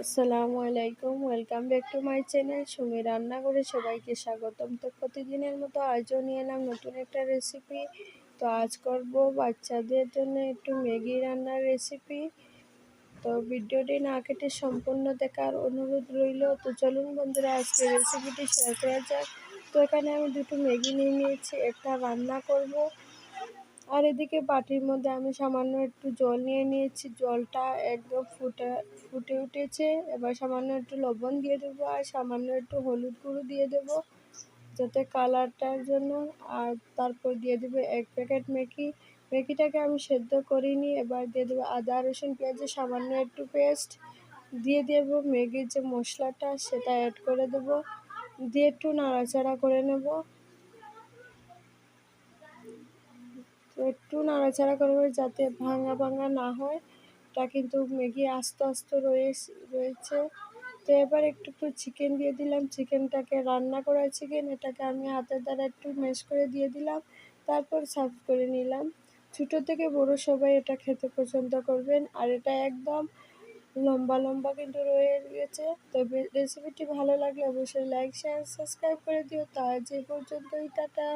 আসসালামু আলাইকুম welcome back to my channel Sumi রান্না করে সবাইকে স্বাগতম। তো প্রতিদিনের মতো আজও নিয়ে এলাম নতুন একটা রেসিপি তো আজ করব বাচ্চাদের জন্য একটু ম্যাগি রান্নার রেসিপি তো ভিডিওটি না কেটে সম্পূর্ণ দেখার অনুরোধ রইল। তো চলুন বন্ধুরা, আজকে রেসিপিটি শেয়ার করা যাক। তো এখানে আমি দুটো ম্যাগি নিয়ে নিয়েছি, একটা রান্না করব। আর এদিকে বাটির মধ্যে আমি সামান্য একটু জল নিয়ে নিয়েছি। জলটা একদম ফুটে ফুটে উঠেছে। এবার সামান্য একটু লবণ দিয়ে দেবো আর সামান্য একটু হলুদ গুঁড়ো দিয়ে দেবো যাতে কালারটার জন্য। আর তারপর দিয়ে দেবো এক প্যাকেট মেকি, মেকিটাকে আমি সেদ্ধ করিনি। এবার দিয়ে দেবো আদা, রসুন পেঁয়াজের সামান্য একটু পেস্ট। দিয়ে দেবো ম্যাগির যে মশলাটা সেটা অ্যাড করে দেবো। দিয়ে একটু নাড়াচাড়া করে নেব তো একটু নাড়াচাড়া করব যাতে ভাঙা ভাঙা না হয় এটা কিন্তু ম্যাগি আস্তে আস্তে রয়েছে রয়েছে। তো এবার একটু একটু চিকেন দিয়ে দিলাম। চিকেনটাকে রান্না করা চিকেন এটাকে আমি হাতের দ্বারা একটু ম্যাশ করে দিয়ে দিলাম। তারপর সার্ভ করে নিলাম। ছোটো থেকে বড় সবাই এটা খেতে পছন্দ করবেন। আর এটা একদম লম্বা লম্বা কিন্তু রয়ে গেছে। তবে রেসিপিটি ভালো লাগলে অবশ্যই লাইক শেয়ার সাবস্ক্রাইব করে দিও। তা যে পর্যন্তই, টাটা।